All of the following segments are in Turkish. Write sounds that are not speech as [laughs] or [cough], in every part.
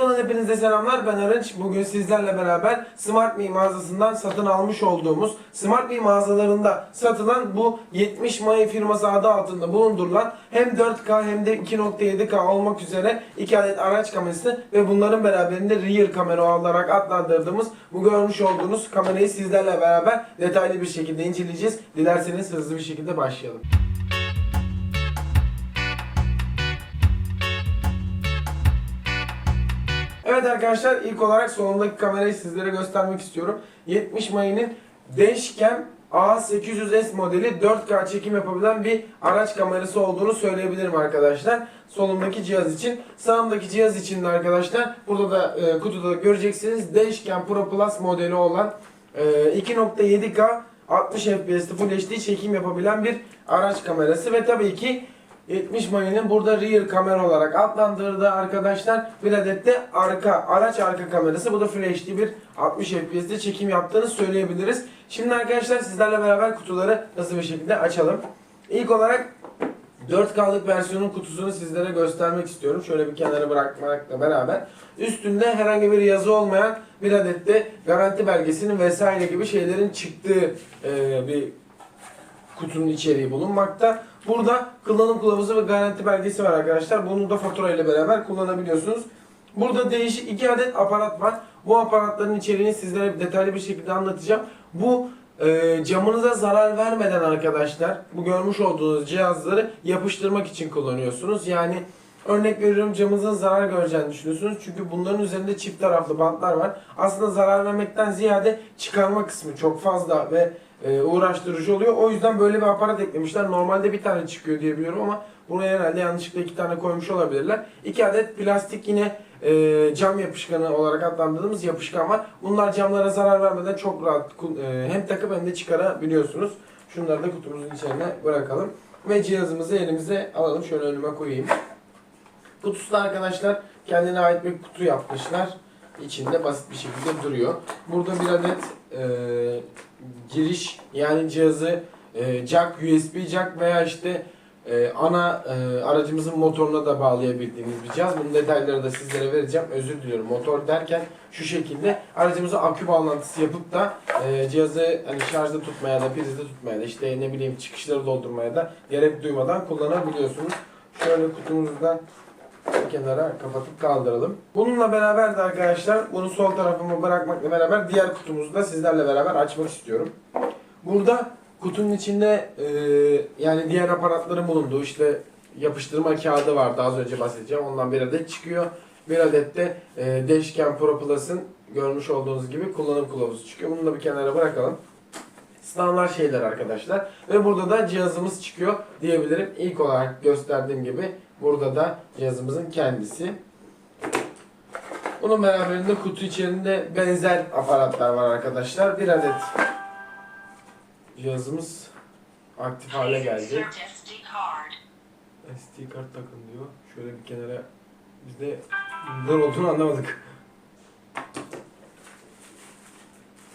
Tekno'dan hepinize selamlar. Ben Arınç. Bugün sizlerle beraber Smart Me mağazasından satın almış olduğumuz Smart Me mağazalarında satılan bu 70 May firması adı altında bulundurulan hem 4K hem de 2.7K olmak üzere iki adet araç kamerası ve bunların beraberinde rear kamera olarak adlandırdığımız bu görmüş olduğunuz kamerayı sizlerle beraber detaylı bir şekilde inceleyeceğiz. Dilerseniz hızlı bir şekilde başlayalım. Evet arkadaşlar ilk olarak solundaki kamerayı sizlere göstermek istiyorum. 70 Mayı'nın Dashcam A800S modeli 4K çekim yapabilen bir araç kamerası olduğunu söyleyebilirim arkadaşlar. Solundaki cihaz için. Sağımdaki cihaz için de arkadaşlar burada da e, kutuda göreceksiniz. Dashcam Pro Plus modeli olan e, 2.7K 60 FPS'te Full HD çekim yapabilen bir araç kamerası ve tabii ki 70 Mayı'nın burada rear kamera olarak adlandırdığı arkadaşlar bir adet de arka araç arka kamerası. Bu da Full bir 60 FPS'te çekim yaptığını söyleyebiliriz. Şimdi arkadaşlar sizlerle beraber kutuları hızlı bir şekilde açalım. İlk olarak 4K'lık versiyonun kutusunu sizlere göstermek istiyorum. Şöyle bir kenara bırakmakla beraber. Üstünde herhangi bir yazı olmayan bir adet de garanti belgesinin vesaire gibi şeylerin çıktığı e, bir kutunun içeriği bulunmakta. Burada kullanım kılavuzu ve garanti belgesi var arkadaşlar. Bunu da fatura ile beraber kullanabiliyorsunuz. Burada değişik iki adet aparat var. Bu aparatların içeriğini sizlere detaylı bir şekilde anlatacağım. Bu e, camınıza zarar vermeden arkadaşlar bu görmüş olduğunuz cihazları yapıştırmak için kullanıyorsunuz. Yani örnek veriyorum camınızın zarar göreceğini düşünüyorsunuz. Çünkü bunların üzerinde çift taraflı bantlar var. Aslında zarar vermekten ziyade çıkarma kısmı çok fazla ve e, uğraştırıcı oluyor. O yüzden böyle bir aparat eklemişler. Normalde bir tane çıkıyor diye biliyorum ama buraya herhalde yanlışlıkla iki tane koymuş olabilirler. İki adet plastik yine e, cam yapışkanı olarak adlandırdığımız yapışkan var. Bunlar camlara zarar vermeden çok rahat e, hem takıp hem de çıkarabiliyorsunuz. Şunları da kutumuzun içine bırakalım. Ve cihazımızı elimize alalım. Şöyle önüme koyayım. Kutusu da arkadaşlar kendine ait bir kutu yapmışlar. İçinde basit bir şekilde duruyor. Burada bir adet e, giriş yani cihazı e, jack, USB jack veya işte e, ana e, aracımızın motoruna da bağlayabildiğimiz bir cihaz. Bunun detayları da sizlere vereceğim. Özür diliyorum. Motor derken şu şekilde aracımıza akü bağlantısı yapıp da e, cihazı hani şarjda tutmaya da prizde tutmaya da işte ne bileyim çıkışları doldurmaya da gerek duymadan kullanabiliyorsunuz. Şöyle kutumuzu da bir kenara kapatıp kaldıralım. Bununla beraber de arkadaşlar bunu sol tarafıma bırakmakla beraber diğer kutumuzu da sizlerle beraber açmak istiyorum. Burada kutunun içinde e, yani diğer aparatların bulunduğu işte yapıştırma kağıdı vardı az önce bahsedeceğim. Ondan bir adet çıkıyor. Bir adet de e, Dashcam Pro Plus'ın görmüş olduğunuz gibi kullanım kılavuzu çıkıyor. Bunu da bir kenara bırakalım. Standart şeyler arkadaşlar. Ve burada da cihazımız çıkıyor diyebilirim. İlk olarak gösterdiğim gibi burada da cihazımızın kendisi. Bunun beraberinde kutu içerisinde benzer aparatlar var arkadaşlar. Bir adet cihazımız aktif hale geldi. SD kart takın diyor. Şöyle bir kenara biz de neler olduğunu anlamadık.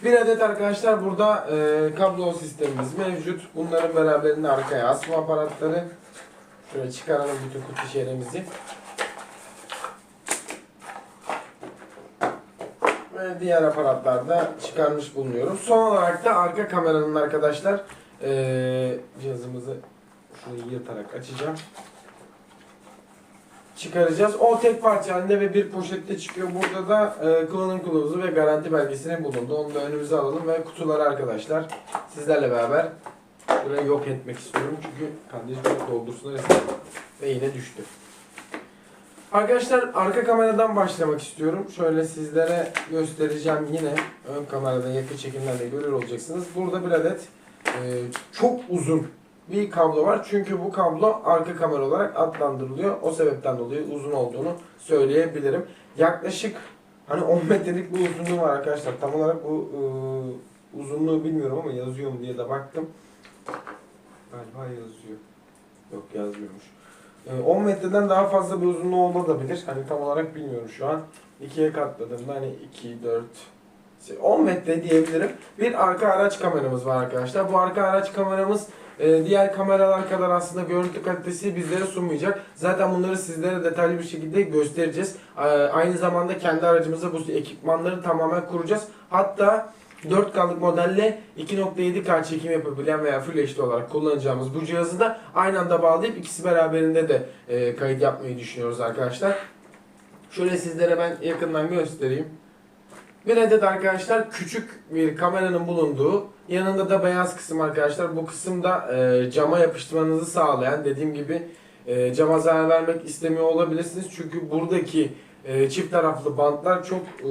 Bir adet arkadaşlar burada e, kablo sistemimiz mevcut. Bunların beraberinde arkaya asma aparatları. Şöyle çıkaralım bütün kutu şeylerimizi. Ve diğer aparatlarda çıkarmış bulunuyorum. Son olarak da arka kameranın arkadaşlar e, cihazımızı şunu yırtarak açacağım. Çıkaracağız. O tek parça halinde ve bir poşette çıkıyor. Burada da e, kullanım kılavuzu ve garanti belgesinin bulundu. Onu da önümüze alalım ve kutuları arkadaşlar sizlerle beraber burayı yok etmek istiyorum. Çünkü kardeşim çok doldursun resmen. Ve yine düştü. Arkadaşlar arka kameradan başlamak istiyorum. Şöyle sizlere göstereceğim yine. Ön kamerada yakın çekimlerle görür olacaksınız. Burada bir adet e, çok uzun bir kablo var. Çünkü bu kablo arka kamera olarak adlandırılıyor. O sebepten dolayı uzun olduğunu söyleyebilirim. Yaklaşık hani 10 metrelik bir uzunluğu var arkadaşlar. Tam olarak bu e, uzunluğu bilmiyorum ama yazıyor mu diye de baktım. Galiba yazıyor. Yok yazmıyormuş. E, 10 metreden daha fazla bir uzunluğu olabilir. Hani tam olarak bilmiyorum şu an. İkiye katladığımda hani 2, 4, 10 metre diyebilirim. Bir arka araç kameramız var arkadaşlar. Bu arka araç kameramız e, diğer kameralar kadar aslında görüntü kalitesi bizlere sunmayacak. Zaten bunları sizlere detaylı bir şekilde göstereceğiz. E, Aynı zamanda kendi aracımıza bu ekipmanları tamamen kuracağız. Hatta 4K'lık modelle 2.7K çekim yapabilen veya Full HD olarak kullanacağımız bu cihazı da aynı anda bağlayıp ikisi beraberinde de e, kayıt yapmayı düşünüyoruz arkadaşlar. Şöyle sizlere ben yakından göstereyim. Bir adet arkadaşlar küçük bir kameranın bulunduğu yanında da beyaz kısım arkadaşlar. Bu kısımda e, cama yapıştırmanızı sağlayan dediğim gibi e, cama zarar vermek istemiyor olabilirsiniz. Çünkü buradaki e, çift taraflı bantlar çok e,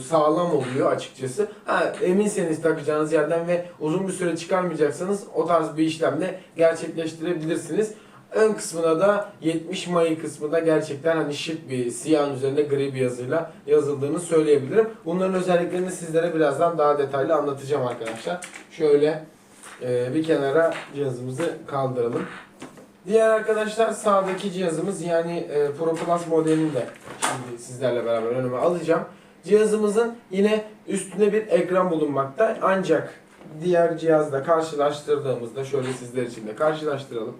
sağlam oluyor açıkçası. Ha, eminseniz takacağınız yerden ve uzun bir süre çıkarmayacaksanız o tarz bir işlemle gerçekleştirebilirsiniz. Ön kısmına da 70 Mayı kısmında gerçekten hani şık bir siyahın üzerinde gri bir yazıyla yazıldığını söyleyebilirim. Bunların özelliklerini sizlere birazdan daha detaylı anlatacağım arkadaşlar. Şöyle e, bir kenara cihazımızı kaldıralım. Diğer arkadaşlar sağdaki cihazımız yani e, Pro Plus modelini de şimdi sizlerle beraber önüme alacağım. Cihazımızın yine üstünde bir ekran bulunmakta ancak diğer cihazla karşılaştırdığımızda şöyle sizler için de karşılaştıralım.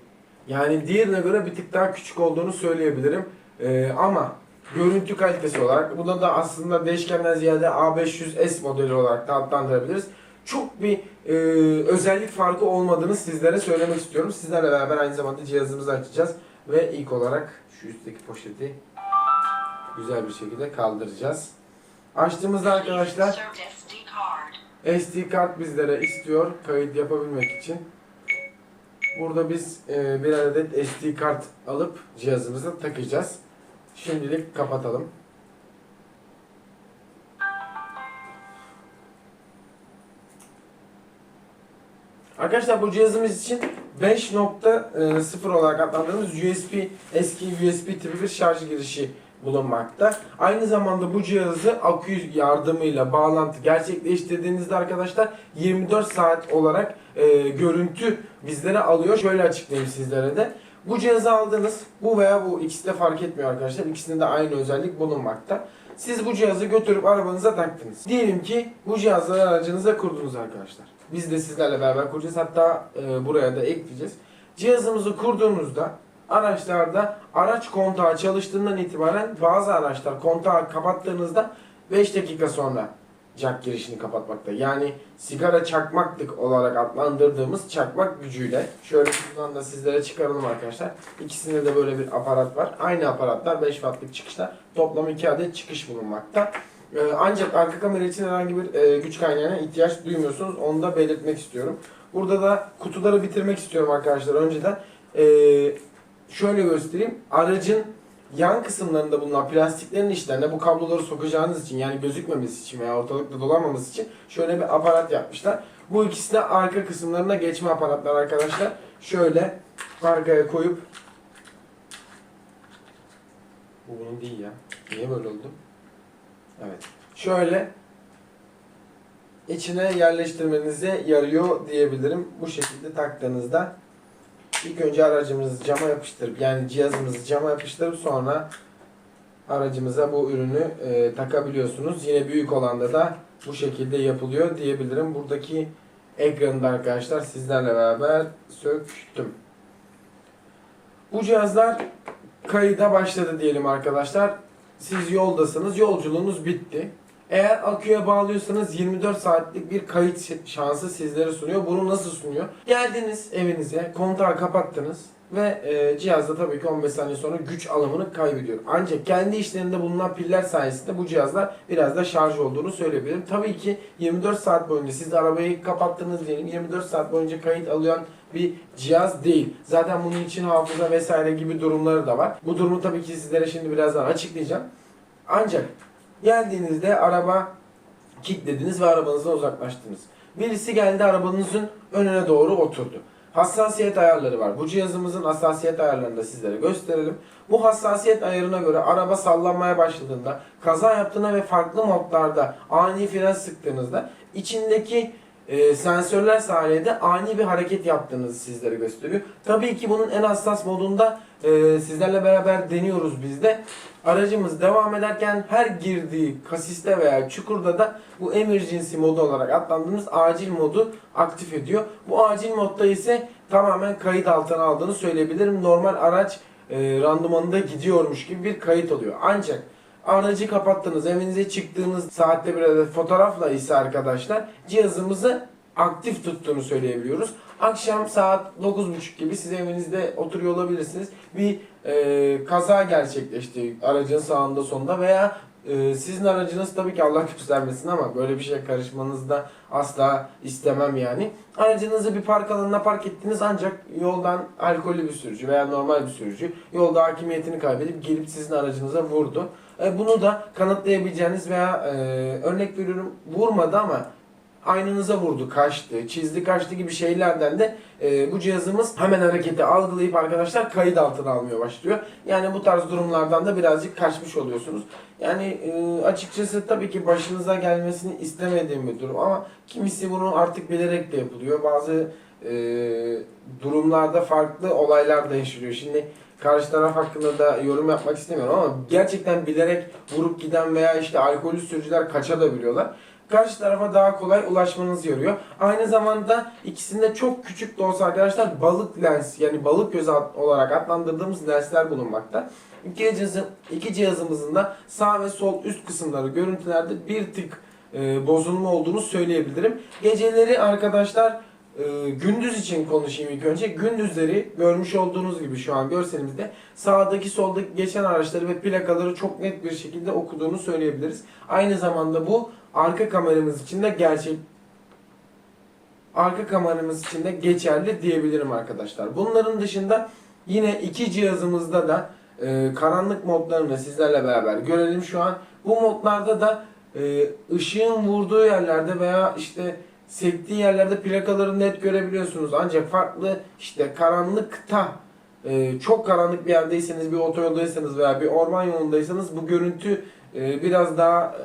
Yani diğerine göre bir tık daha küçük olduğunu söyleyebilirim. Ee, ama görüntü kalitesi olarak buna da aslında değişkenden ziyade A500S modeli olarak da adlandırabiliriz. Çok bir e, özellik farkı olmadığını sizlere söylemek istiyorum. Sizlerle beraber aynı zamanda cihazımızı açacağız. Ve ilk olarak şu üstteki poşeti güzel bir şekilde kaldıracağız. Açtığımızda arkadaşlar. SD kart bizlere istiyor kayıt yapabilmek için. Burada biz e, bir adet SD kart alıp cihazımıza takacağız. Şimdilik kapatalım. Arkadaşlar bu cihazımız için 5.0 olarak adlandırdığımız USB eski USB tipi bir şarj girişi bulunmakta. Aynı zamanda bu cihazı akü yardımıyla bağlantı gerçekleştirdiğinizde arkadaşlar 24 saat olarak e, görüntü bizlere alıyor. Şöyle açıklayayım sizlere de. Bu cihazı aldınız. Bu veya bu ikisi de fark etmiyor arkadaşlar. İkisinde de aynı özellik bulunmakta. Siz bu cihazı götürüp arabanıza taktınız. Diyelim ki bu cihazları aracınıza kurdunuz arkadaşlar. Biz de sizlerle beraber kuracağız. Hatta e, buraya da ekleyeceğiz. Cihazımızı kurduğunuzda araçlarda araç kontağı çalıştığından itibaren bazı araçlar kontağı kapattığınızda 5 dakika sonra jack girişini kapatmakta. Yani sigara çakmaklık olarak adlandırdığımız çakmak gücüyle şöyle şuradan da sizlere çıkaralım arkadaşlar. İkisinde de böyle bir aparat var. Aynı aparatlar 5 wattlık çıkışlar. Toplam 2 adet çıkış bulunmakta. Ee, ancak arka kamera için herhangi bir e, güç kaynağına ihtiyaç duymuyorsunuz. Onu da belirtmek istiyorum. Burada da kutuları bitirmek istiyorum arkadaşlar önceden. Ee, şöyle göstereyim. Aracın yan kısımlarında bulunan plastiklerin içlerine bu kabloları sokacağınız için yani gözükmemesi için veya ortalıkta dolanmaması için şöyle bir aparat yapmışlar. Bu ikisi de arka kısımlarına geçme aparatlar arkadaşlar. Şöyle arkaya koyup bu bunun değil ya. Niye böyle oldu? Evet. Şöyle içine yerleştirmenize yarıyor diyebilirim. Bu şekilde taktığınızda ilk önce aracımızı cama yapıştırıp yani cihazımızı cama yapıştırıp sonra aracımıza bu ürünü e, takabiliyorsunuz. Yine büyük olanda da bu şekilde yapılıyor diyebilirim. Buradaki ekranı da arkadaşlar sizlerle beraber söktüm. Bu cihazlar kayıda başladı diyelim arkadaşlar. Siz yoldasınız, yolculuğunuz bitti. Eğer aküye bağlıyorsanız 24 saatlik bir kayıt şansı sizlere sunuyor. Bunu nasıl sunuyor? Geldiniz evinize, kontağı kapattınız ve e, cihazda tabii ki 15 saniye sonra güç alımını kaybediyor. Ancak kendi işlerinde bulunan piller sayesinde bu cihazlar biraz da şarj olduğunu söyleyebilirim. Tabii ki 24 saat boyunca siz arabayı kapattınız diyelim 24 saat boyunca kayıt alıyan bir cihaz değil. Zaten bunun için hafıza vesaire gibi durumları da var. Bu durumu tabii ki sizlere şimdi birazdan açıklayacağım. Ancak geldiğinizde araba kilitlediniz ve arabanızdan uzaklaştınız. Birisi geldi arabanızın önüne doğru oturdu. Hassasiyet ayarları var. Bu cihazımızın hassasiyet ayarlarını da sizlere gösterelim. Bu hassasiyet ayarına göre araba sallanmaya başladığında, kaza yaptığında ve farklı modlarda ani fren sıktığınızda içindeki e, sensörler sayesinde ani bir hareket yaptığınızı sizlere gösteriyor. Tabii ki bunun en hassas modunda e, sizlerle beraber deniyoruz biz de. Aracımız devam ederken her girdiği kasiste veya çukurda da bu emergency modu olarak adlandırdığımız acil modu aktif ediyor. Bu acil modda ise tamamen kayıt altına aldığını söyleyebilirim. Normal araç e, randımanında gidiyormuş gibi bir kayıt oluyor. Ancak aracı kapattınız, evinize çıktığınız saatte bir adet fotoğrafla ise arkadaşlar cihazımızı aktif tuttuğunu söyleyebiliyoruz. Akşam saat 9.30 gibi siz evinizde oturuyor olabilirsiniz. Bir e, kaza gerçekleşti aracın sağında sonunda veya e, sizin aracınız tabii ki Allah göstermesin ama böyle bir şeye karışmanızı da asla istemem yani. Aracınızı bir park alanına park ettiniz ancak yoldan alkollü bir sürücü veya normal bir sürücü yolda hakimiyetini kaybedip gelip sizin aracınıza vurdu. E, bunu da kanıtlayabileceğiniz veya e, örnek veriyorum vurmadı ama aynanıza vurdu, kaçtı, çizdi, kaçtı gibi şeylerden de e, bu cihazımız hemen hareketi algılayıp arkadaşlar kayıt altına almaya başlıyor. Yani bu tarz durumlardan da birazcık kaçmış oluyorsunuz. Yani e, açıkçası tabii ki başınıza gelmesini istemediğim bir durum ama kimisi bunu artık bilerek de yapılıyor. Bazı e, durumlarda farklı olaylar da yaşanıyor. Şimdi karşı taraf hakkında da yorum yapmak istemiyorum ama gerçekten bilerek vurup giden veya işte alkollü sürücüler kaçabiliyorlar karşı tarafa daha kolay ulaşmanızı yarıyor. Aynı zamanda ikisinde çok küçük de olsa arkadaşlar balık lens yani balık gözü olarak adlandırdığımız lensler bulunmakta. İki, cihazı, iki cihazımızın da sağ ve sol üst kısımları görüntülerde bir tık e, bozulma olduğunu söyleyebilirim. Geceleri arkadaşlar e, gündüz için konuşayım ilk önce. Gündüzleri görmüş olduğunuz gibi şu an görselimizde sağdaki soldaki geçen araçları ve plakaları çok net bir şekilde okuduğunu söyleyebiliriz. Aynı zamanda bu arka kameramız için de gerçek arka kameramız için de geçerli diyebilirim arkadaşlar. Bunların dışında yine iki cihazımızda da e, karanlık modlarını sizlerle beraber görelim şu an. Bu modlarda da e, ışığın vurduğu yerlerde veya işte sektiği yerlerde plakaları net görebiliyorsunuz. Ancak farklı işte karanlıkta e, çok karanlık bir yerdeyseniz, bir otoyoldaysanız veya bir orman yolundaysanız bu görüntü e, biraz daha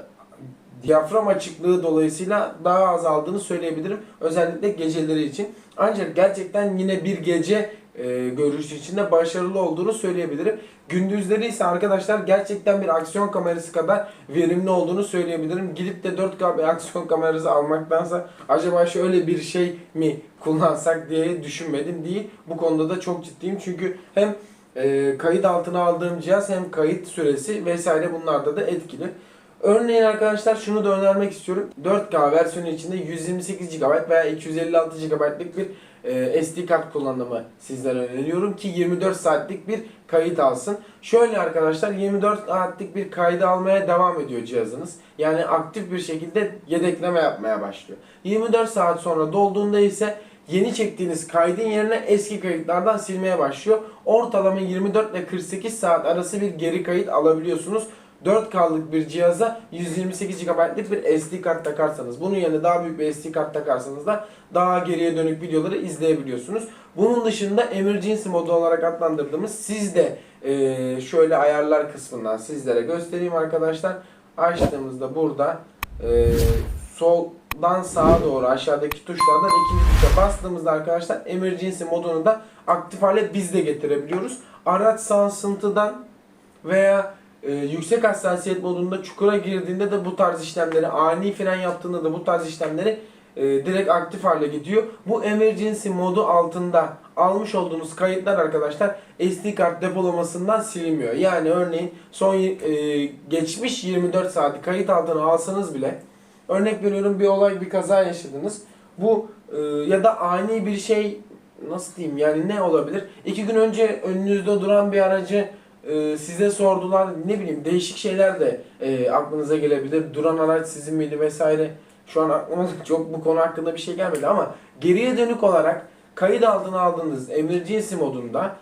diyafram açıklığı dolayısıyla daha azaldığını söyleyebilirim. Özellikle geceleri için. Ancak gerçekten yine bir gece e, görüş içinde başarılı olduğunu söyleyebilirim. Gündüzleri ise arkadaşlar gerçekten bir aksiyon kamerası kadar verimli olduğunu söyleyebilirim. Gidip de 4K bir [laughs] aksiyon kamerası almaktansa acaba şöyle bir şey mi kullansak diye düşünmedim değil. Bu konuda da çok ciddiyim çünkü hem e, kayıt altına aldığım cihaz hem kayıt süresi vesaire bunlarda da etkili. Örneğin arkadaşlar şunu da önermek istiyorum. 4K versiyonu içinde 128 GB veya 256 GB'lık bir e, SD kart kullanımı sizlere öneriyorum ki 24 saatlik bir kayıt alsın. Şöyle arkadaşlar 24 saatlik bir kaydı almaya devam ediyor cihazınız. Yani aktif bir şekilde yedekleme yapmaya başlıyor. 24 saat sonra dolduğunda ise yeni çektiğiniz kaydın yerine eski kayıtlardan silmeye başlıyor. Ortalama 24 ile 48 saat arası bir geri kayıt alabiliyorsunuz. 4K'lık bir cihaza 128 GB'lık bir SD kart takarsanız, bunun yerine daha büyük bir SD kart takarsanız da daha geriye dönük videoları izleyebiliyorsunuz. Bunun dışında emergency modu olarak adlandırdığımız siz de eee, şöyle ayarlar kısmından sizlere göstereyim arkadaşlar. Açtığımızda burada eee, soldan sağa doğru aşağıdaki tuşlardan ikinci tuşa bastığımızda arkadaşlar emergency modunu da aktif hale biz de getirebiliyoruz. Araç sarsıntıdan veya e, yüksek hassasiyet modunda çukura girdiğinde de bu tarz işlemleri, ani fren yaptığında da bu tarz işlemleri e, direkt aktif hale gidiyor. Bu emergency modu altında almış olduğunuz kayıtlar arkadaşlar SD kart depolamasından silinmiyor. Yani örneğin son e, geçmiş 24 saati kayıt altına alsanız bile örnek veriyorum bir olay bir kaza yaşadınız. Bu e, ya da ani bir şey nasıl diyeyim yani ne olabilir? İki gün önce önünüzde duran bir aracı e, size sordular ne bileyim değişik şeyler de e, aklınıza gelebilir. Duran araç sizin miydi vesaire. Şu an aklıma [laughs] çok bu konu hakkında bir şey gelmedi ama geriye dönük olarak kayıt altına aldığınız emergency modunda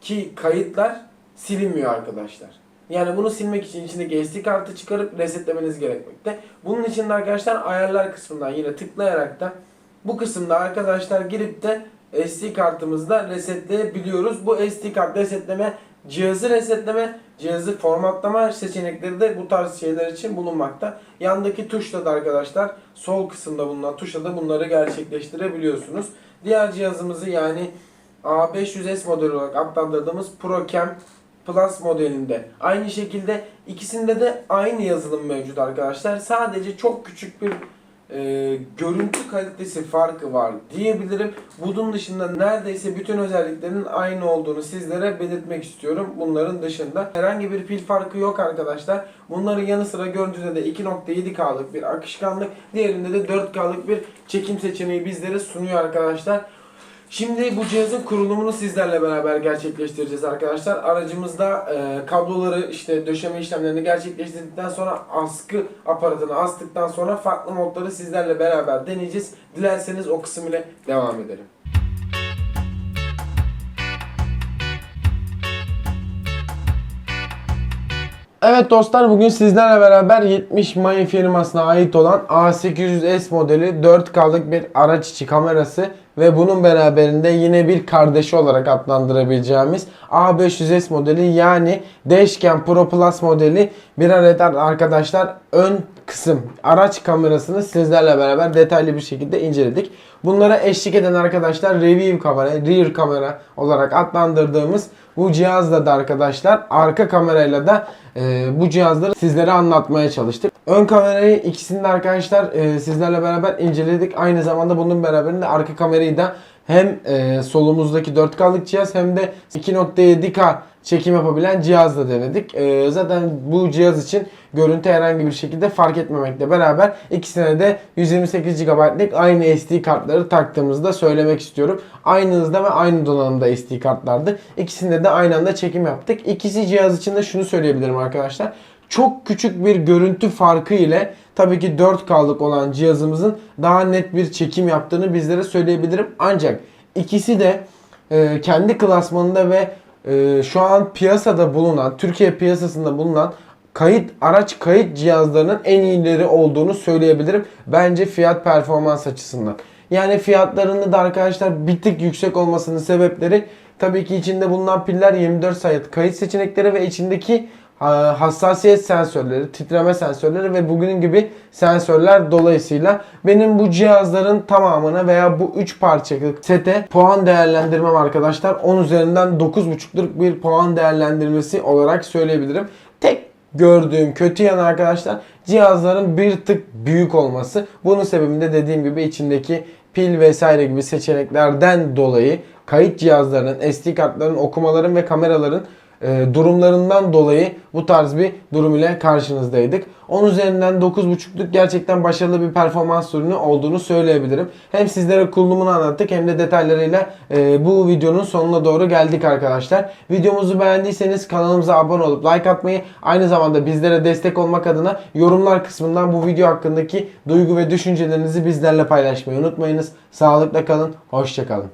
ki kayıtlar silinmiyor arkadaşlar. Yani bunu silmek için içindeki SD kartı çıkarıp resetlemeniz gerekmekte. Bunun için de arkadaşlar ayarlar kısmından yine tıklayarak da bu kısımda arkadaşlar girip de SD kartımızda resetleyebiliyoruz. Bu SD kart resetleme cihazı resetleme, cihazı formatlama seçenekleri de bu tarz şeyler için bulunmakta. Yandaki tuşla da arkadaşlar sol kısımda bulunan tuşla da bunları gerçekleştirebiliyorsunuz. Diğer cihazımızı yani A500S modeli olarak adlandırdığımız ProCam Plus modelinde. Aynı şekilde ikisinde de aynı yazılım mevcut arkadaşlar. Sadece çok küçük bir e, görüntü kalitesi farkı var diyebilirim. Bunun dışında neredeyse bütün özelliklerin aynı olduğunu sizlere belirtmek istiyorum. Bunların dışında herhangi bir pil farkı yok arkadaşlar. Bunların yanı sıra görüntüde de 2.7K'lık bir akışkanlık, diğerinde de 4K'lık bir çekim seçeneği bizlere sunuyor arkadaşlar. Şimdi bu cihazın kurulumunu sizlerle beraber gerçekleştireceğiz arkadaşlar. Aracımızda e, kabloları işte döşeme işlemlerini gerçekleştirdikten sonra askı aparatını astıktan sonra farklı modları sizlerle beraber deneyeceğiz. Dilerseniz o kısım ile devam edelim. Evet dostlar bugün sizlerle beraber 70 Mayın firmasına ait olan A800S modeli 4K'lık bir araç içi kamerası ve bunun beraberinde yine bir kardeşi olarak adlandırabileceğimiz A500S modeli yani Dashcam Pro Plus modeli bir adet arkadaşlar ön kısım araç kamerasını sizlerle beraber detaylı bir şekilde inceledik. Bunlara eşlik eden arkadaşlar review kamera, rear kamera olarak adlandırdığımız bu cihazla da arkadaşlar arka kamerayla da e, bu cihazları sizlere anlatmaya çalıştık. Ön kamerayı ikisini de arkadaşlar e, sizlerle beraber inceledik. Aynı zamanda bunun beraberinde arka kamerayı da hem e, solumuzdaki 4K'lık cihaz hem de 2.7K çekim yapabilen cihazla denedik. E, zaten bu cihaz için görüntü herhangi bir şekilde fark etmemekle beraber ikisine de 128 GB'lık aynı SD kartları taktığımızı da söylemek istiyorum. Aynı hızda ve aynı donanımda SD kartlardı. İkisinde de aynı anda çekim yaptık. İkisi cihaz için de şunu söyleyebilirim arkadaşlar. Çok küçük bir görüntü farkı ile tabii ki 4K'lık olan cihazımızın daha net bir çekim yaptığını bizlere söyleyebilirim. Ancak ikisi de e, kendi klasmanında ve e, şu an piyasada bulunan, Türkiye piyasasında bulunan kayıt araç kayıt cihazlarının en iyileri olduğunu söyleyebilirim. Bence fiyat performans açısından. Yani fiyatlarını da arkadaşlar bir tık yüksek olmasının sebepleri tabii ki içinde bulunan piller 24 saat kayıt seçenekleri ve içindeki ha- hassasiyet sensörleri, titreme sensörleri ve bugünün gibi sensörler dolayısıyla benim bu cihazların tamamına veya bu 3 parçalık sete puan değerlendirmem arkadaşlar 10 üzerinden 9.5'luk bir puan değerlendirmesi olarak söyleyebilirim. Tek gördüğüm kötü yan arkadaşlar cihazların bir tık büyük olması. Bunun sebebinde dediğim gibi içindeki pil vesaire gibi seçeneklerden dolayı kayıt cihazlarının, SD kartların, okumaların ve kameraların e, durumlarından dolayı bu tarz bir durum ile karşınızdaydık. 10 üzerinden 9.5'luk gerçekten başarılı bir performans ürünü olduğunu söyleyebilirim. Hem sizlere kullanımını anlattık hem de detaylarıyla e, bu videonun sonuna doğru geldik arkadaşlar. Videomuzu beğendiyseniz kanalımıza abone olup like atmayı aynı zamanda bizlere destek olmak adına yorumlar kısmından bu video hakkındaki duygu ve düşüncelerinizi bizlerle paylaşmayı unutmayınız. Sağlıkla kalın, hoşçakalın.